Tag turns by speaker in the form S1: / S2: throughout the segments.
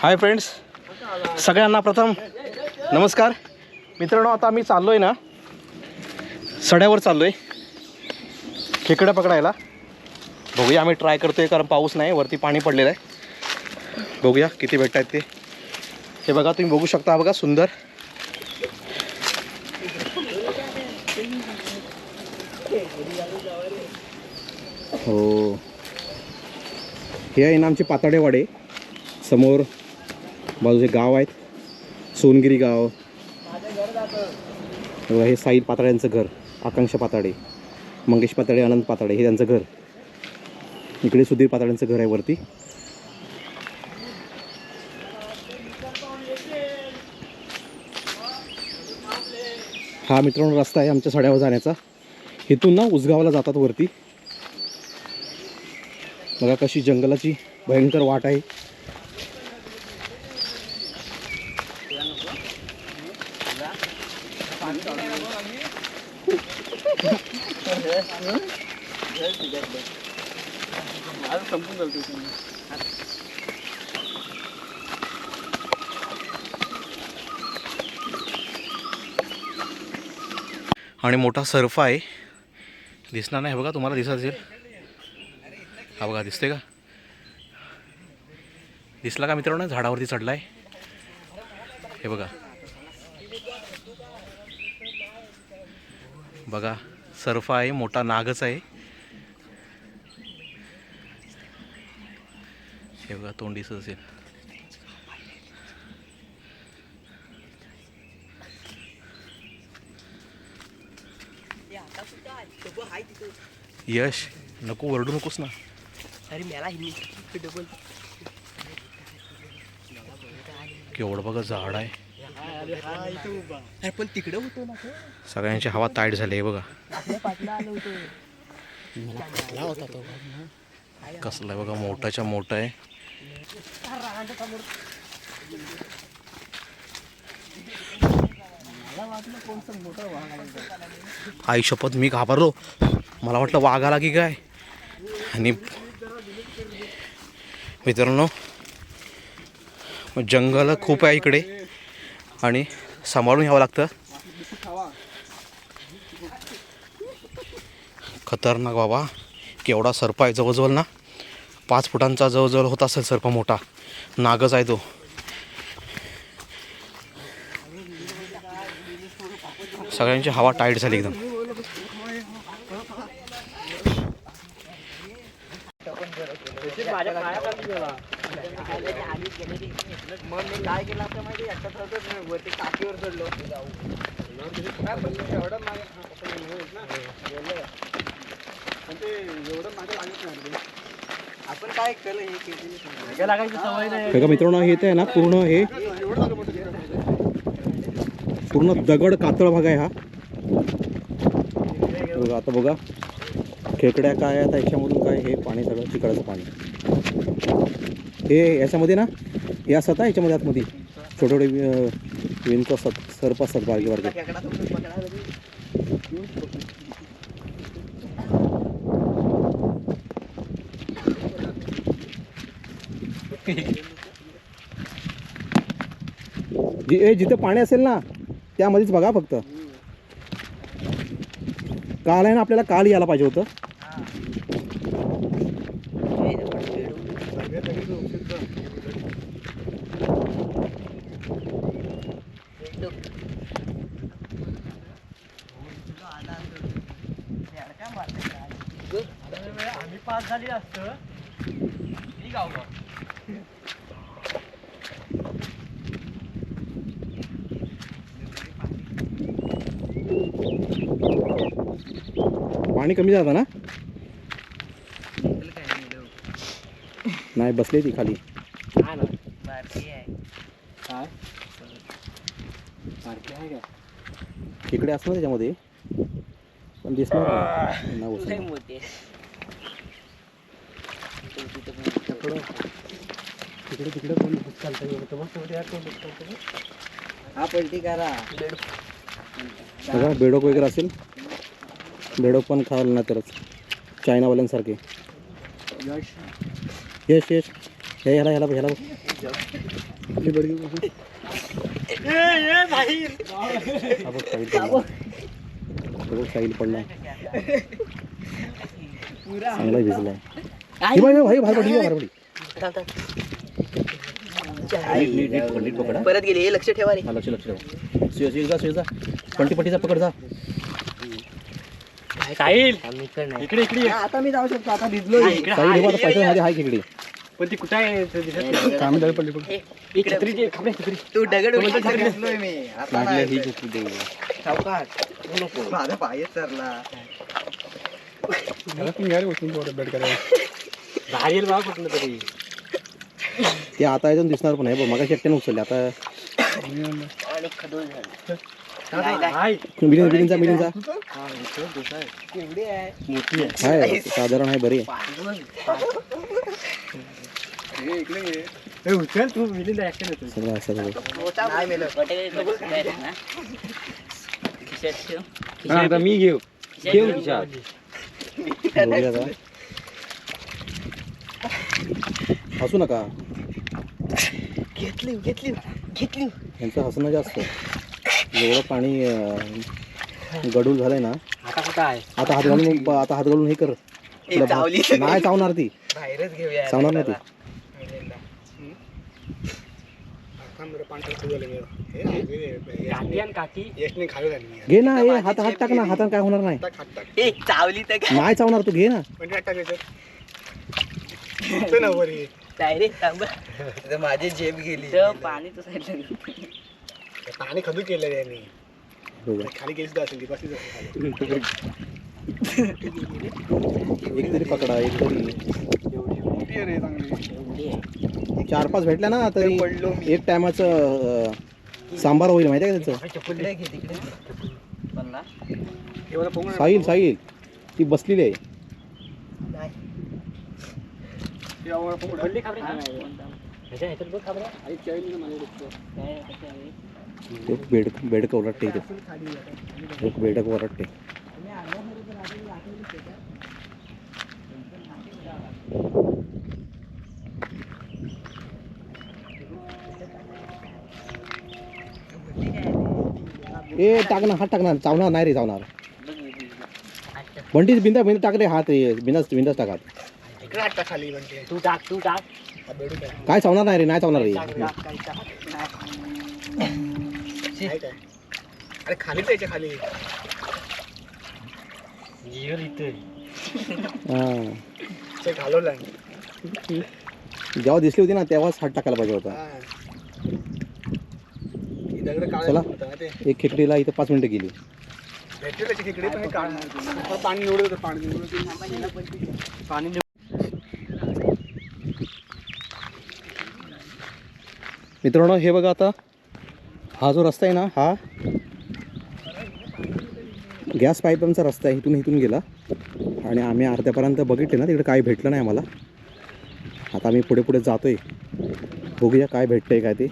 S1: Hi friends सगळ्यांना प्रथम नमस्कार. मित्रांनो आता आम्ही चाललो आहे ना सड्यावर चाललो आहे खेकडं पकडायला. बघूया आम्ही ट्राय करतो आहे कारण पाऊस नाही वरती पाणी पडलेलं आहे. बघूया किती भेटत आहेत ते. हे बघा तुम्ही बघू शकता बघा सुंदर. हो. हे आहे ना आमचे पाताडेवाडे. समोर बाजूचे गाव आहेत. सोनगिरी गाव. हे साईल हे यांचं घर. आकांक्षा पाताडे मंगेश पाताडे अनंत पाताडे हे त्यांचं घर. इकडे सुधीर पाताड्यांचं घर आहे वरती. हा मित्रांनो रस्ता आहे आमच्या सड्यावर जाण्याचा. इथून ना उसगावला जातात वरती. बघा कशी जंगलाची भयंकर वाट आहे. आणि मोठा सर्फ आहे. दिसणार नाही हे बघा तुम्हाला दिसत असेल. हा बघा दिसते का? दिसला का मित्रांनो? झाडावरती चढलाय. हे बघा. बघा सर्फ आहे मोठा नागच आहे. हे बघा तोंड दिसत असेल. यश नको ओरडू नकोस ना.
S2: अरे मला डबल
S1: केवढं बघा झाड आहे.
S2: अरे पण तिकडे होतो ना.
S1: सगळ्यांची हवा ताईट झाली आहे बघा. कसलं आहे बघा मोठाच्या मोठं आहे. आई शपथ मी घाबरलो. मला वाटलं वाघ आला की काय? आणि मित्रांनो जंगल खूप आहे इकडे. आणि सांभाळून घ्यावं लागतं. खतरनाक बाबा केवढा सर्प आहे जवळजवळ ना. पाच फुटांचा जवळजवळ होत असेल सर्प मोठा. नागच आहे तो. सगळ्यांची हवा टाईट झाली एकदम.
S2: एवढं माझ्या लागत नाही आपण काय केलं हे केलं लागायची सवय नाही.
S1: बघा मित्रांनो हे आहे ना पूर्ण हे पूर्ण दगड कातळ भाग आहे हा. बघा आता बघा. खेकड्या काय आता याच्यामधून काय हे पाणी सगळं चिकडाचं पाणी. हे याच्यामध्ये ना हे असतात ना याच्यामध्ये आतमध्ये. छोटे छोटे विंच असतात सर्प असतात बारके बारके
S2: खेकडा समजून पकडायला लागली.
S1: जि ए जिथं पाणी असेल ना त्यामध्येच बघा फक्त. काल आहे ना आपल्याला काल यायला पाहिजे होतं.
S2: आम्ही पास झाली असतं. मी गाव
S1: पाणी कमी जातं ना? नाही बसली ती खाली. इकडे असणार त्याच्यामध्ये. पण. तिकडे तिकडे पण
S2: हा पलटी करा.
S1: बेडोक वगैरे असेल. बेडोक पण खाल ना तरच. चायनावाल्यांसारखे. यश यश. हे ह्याला ह्याला ह्याला साहिल पडला. चांगला बघ, हे बाहेर पडली, बाहेर पडली.
S2: परत गेली लक्ष ठेवा
S1: लक्ष लक्ष ठेव. शिव शिव जा शिव जा. पंटी पट्टीचा पकड जा.
S3: साहिल इकडे इकडे ये.
S2: आता मी जाऊ शकतो. आता भिजलो
S3: हा, इकडे
S1: साहिल हे खेकडी
S3: पण ती कुठे आहे? ते दिसत नाही.
S1: कामी दळ पडली
S3: ही छत्री खबरे, छत्री.
S2: तू दगड
S3: छत्री.
S2: भिजलोय मी. आता
S1: लागल्या
S2: नाही.
S1: घेतली देऊ
S2: सावकाश. माझा पाय सरला
S3: बाहेर येईल बाबा कुठलं तरी.
S1: ते आता दिसणार पण आहे बघ. मग एकट्याने उचलले. आता
S2: आणि खदोल झालं.
S3: हाय. हा.
S2: केवढी आहे
S3: मोठी आहे
S1: आहे साधारण आहे बरी आहे.
S3: ए, उचल तू मिलिंद
S1: असं.
S3: हा, आता मी घेऊ घेऊ खिशात
S1: बघूया आता. हसू नका
S2: घेतली घेतली घेतली
S1: यांचं हसणं जास्त एवढं पाणी गडूल झालंय ना.
S3: आता कुठं आहे?
S1: आता हात घालून आता हात घालून हे कर.
S2: ए, चावली.
S1: नाही चावणार ती.
S2: बाहेरच घेऊया.
S1: चावणार नाही ती.
S3: आणि
S1: घे. ना हे हात हात टाक ना हातात काय होणार नाही.
S2: ए चावली तर काय
S1: नाही चावणार तू घे ना.
S2: डायरेक्ट थांबा. इथं माझी जेब गेली. पाणी तर
S4: पाणी खदू केलं त्यांनी. खाली गेली सुद्धा असेल ती बसलीच असेल.
S1: एक तरी पकडा एक तरी
S4: मोठी आहे रे चांगली
S1: चार पाच भेटल्या ना तरी
S2: पडलो मी
S1: एक टायमाचं सांबार होईल माहिती आहे का त्याचं?
S2: तिकडे घे तिकडे पन्नास
S4: एवढं पोंग
S1: साहिल साहिल ती बसलेली आहे.
S2: नाही
S3: पडली खबरे ह्याच्या ह्याच्यात बघ खबरे
S1: ते बेड बेडक ओरडते इथे एक बेडक ओरडते ए टाक ना हात टाकणार चावणार नाही रे चावणार. बंटी बिंदा बिंदा टाक रे हात रे बिंदास बिंदास टाक हात.
S4: इकडे हात टाक खाली म्हणते
S3: तू टाक तू टाक.
S4: बेडू काय
S1: काय चावणार नाही रे नाही चावणार रे.
S4: काय? अरे खाली
S3: येईल इथे.
S1: हा.
S4: ते घालवलं
S1: जेव्हा दिसली होती ना तेव्हाच हात टाकायला पाहिजे होता.
S4: दगड
S1: चला.
S4: होतं ना ते.
S1: एक खेकडीला इथं पाच मिनिटं गेली.
S4: भेटली त्याची तिकडे पण हे काढणार पाणी निवडत होतं पाणी निवडत होतं.
S3: पाणी
S1: मित्रांनो हे बघा आता हा जो रस्ता आहे ना हा गॅस पाईपांचा रस्ता आहे इथून इथून गेला. आणि आम्ही अर्ध्यापर्यंत बघितले ना तिकडे काय भेटलं नाही आम्हाला. आता आम्ही पुढे पुढे जातो आहे बघूया काय भेटतं आहे काय ते.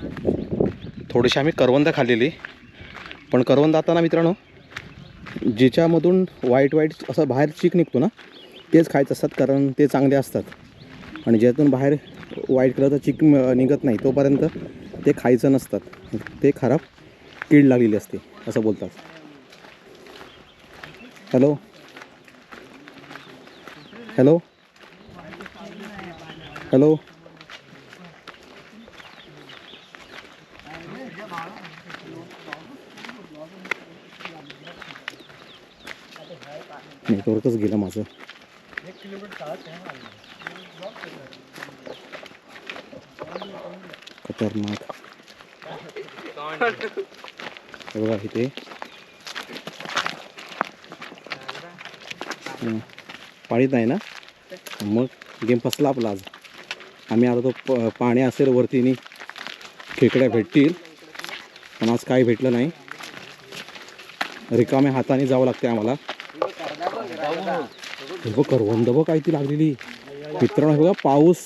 S1: थोडीशी आम्ही करवंदा खाल्लेली. पण करवंदा आता ना मित्रांनो जिच्यामधून वाईट वाईट असं बाहेर चीक निघतो ना तेच खायचं असतात कारण ते चांगले असतात. आणि ज्यातून बाहेर वाईट कलरचं चीक म- निघत नाही तोपर्यंत ते खायचं नसतात. ते खराब कीड लागलेली असते असं बोलतात. हॅलो? हॅलो? हॅलो? नेटवर्कच गेलं माझं. खतरनाक. बघा इथे. पाळीत नाही ना? मग गेम फसला आपला आज. आम्ही आता तो पाणी असेल वरती खेकड्या भेटतील. पण आज काही भेटलं नाही. रिकाम्या हाताने जावं लागते आम्हाला. बघ करवंद बघ काय ती लागलेली. मित्रांनो हे बघा पाऊस.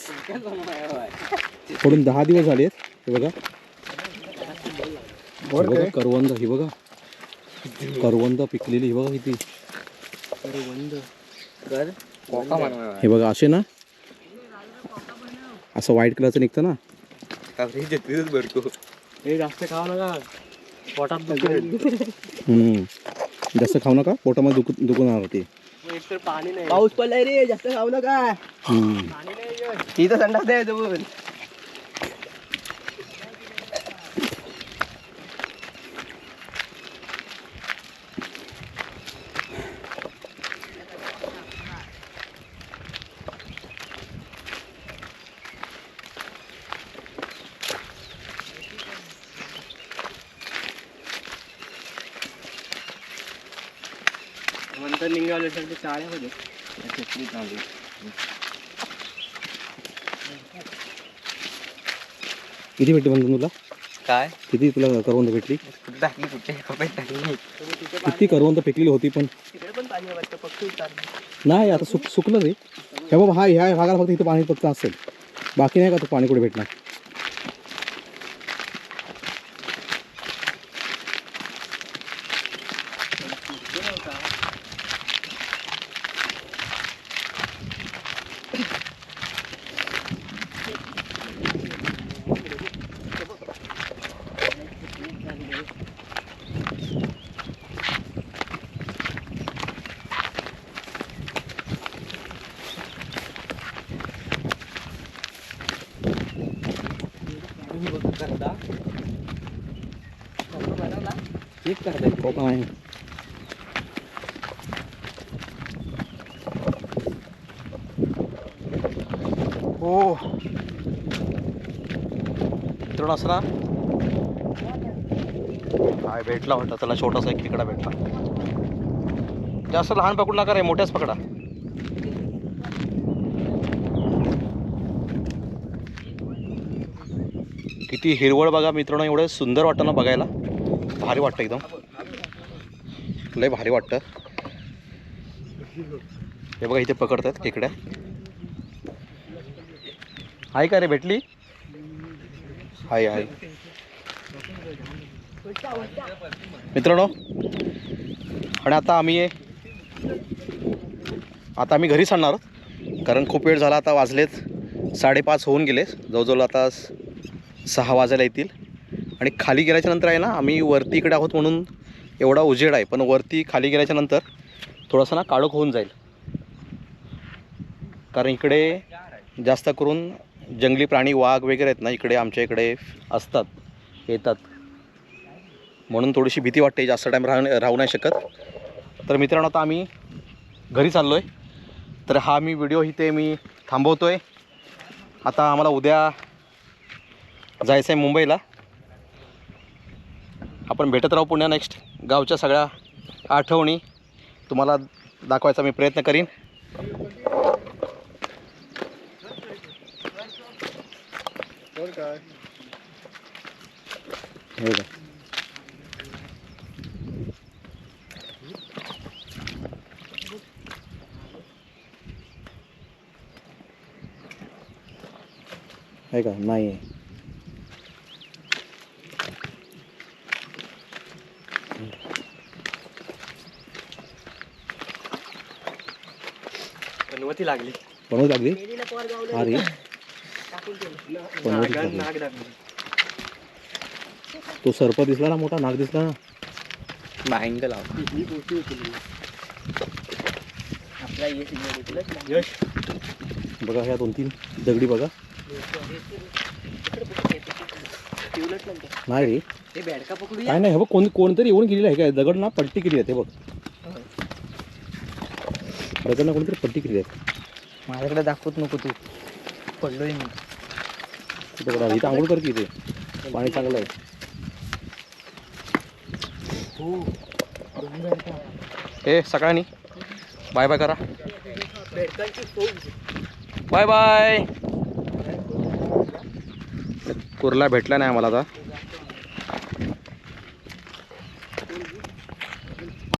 S1: पडून दहा दिवस झालेत. हे बघा. हे बघा करवंद ही बघा. करवंद पिकलेली ही बघा किती. हे बघा असे ना असं व्हाईट कलरचं निघतं ना.
S3: भरतो.
S2: हे जास्त खाऊ नका. पोटात.
S1: जास्त खाऊ नका पोटामध्ये दुखू दुखून राहणार ते.
S3: पाऊस पडलाय रे जास्त खाऊ नका.
S1: हम्म.
S2: पाणी नाही
S3: तिथं संडास आहे
S2: नंतर निघाले तर ते शाळेमध्ये
S1: किती भेटली म्हणतो तुला?
S3: काय?
S1: किती तुला करवंद भेटली?
S3: टाकली कुठे कपात टाकली
S1: किती करवंद फेकलेली होती पण?
S2: तिकडे पण पाणी आहे वाटतं पक्षी उतारले
S1: नाही आता सुक सुकलं रे हे बाबा हा ह्या भागाला फक्त इथं पाणी फक्त असेल. बाकी नाही का तो पाणी कुठे भेटणार? आहे. हो. मित्रांनो काय भेटला वाटतं? त्याला छोटासा एक खेकडा भेटला. जास्त लहान पकडू नका रे मोठ्याच पकडा. किती हिरवळ बघा मित्रांनो एवढं सुंदर वाटतं ना बघायला. भारी वाटतं एकदम. लय भारी वाटतं. हे बघा इथे पकडतात खेकड्या आहे का रे भेटली? आहे आहे. मित्रांनो आणि आता आम्ही आता आम्ही घरी सांगणार कारण खूप वेळ झाला आता वाजलेत साडेपाच होऊन गेले जवळजवळ आता सहा वाजायला येतील. आणि खाली गेल्याच्यानंतर आहे ना आम्ही वरती इकडे आहोत म्हणून एवढा उजेड आहे. पण वरती खाली गेल्याच्यानंतर थोडासा ना काळोख होऊन जाईल. कारण इकडे जास्त करून जंगली प्राणी वाघ वगैरे आहेत ना इकडे आमच्या इकडे असतात येतात. म्हणून थोडीशी भीती वाटते जास्त टाईम राह राहू नाही शकत. तर मित्रांनो आता आम्ही घरी चाललो आहे तर हा मी व्हिडिओ इथे मी थांबवतो आहे आता आम्हाला उद्या जायचं आहे मुंबईला. आपण भेटत राहू पुण्या नेक्स्ट गावच्या सगळ्या आठवणी तुम्हाला दाखवायचा मी प्रयत्न करीन.
S4: तर
S1: आहे का? नाही
S2: गणवती लागली.
S1: लागली? अरे बनवू लागली
S2: नाग लागली.
S1: तो सर्प दिसला ना मोठा नाग दिसला ना?
S3: लाव.
S2: यश.
S1: बघा ह्या दोन तीन दगडी बघा. नाही रे.
S3: ते बेडका
S1: काय नाही हे बघ कोण कोणतरी येऊन गेलेलं आहे. काय दगड ना पट्टी केली आहे ते बघ. दगड ना कोणतरी पट्टी केली आहे.
S3: माझ्याकडे दाखवत नको तू. पडलोय मी.
S1: आहे. इथं आंघोळ कर की इथे. पाणी चांगलं आहे. ए सगळ्यांनी बाय बाय करा. Bye bye. कुर्ला भेटला नाही आम्हाला आता.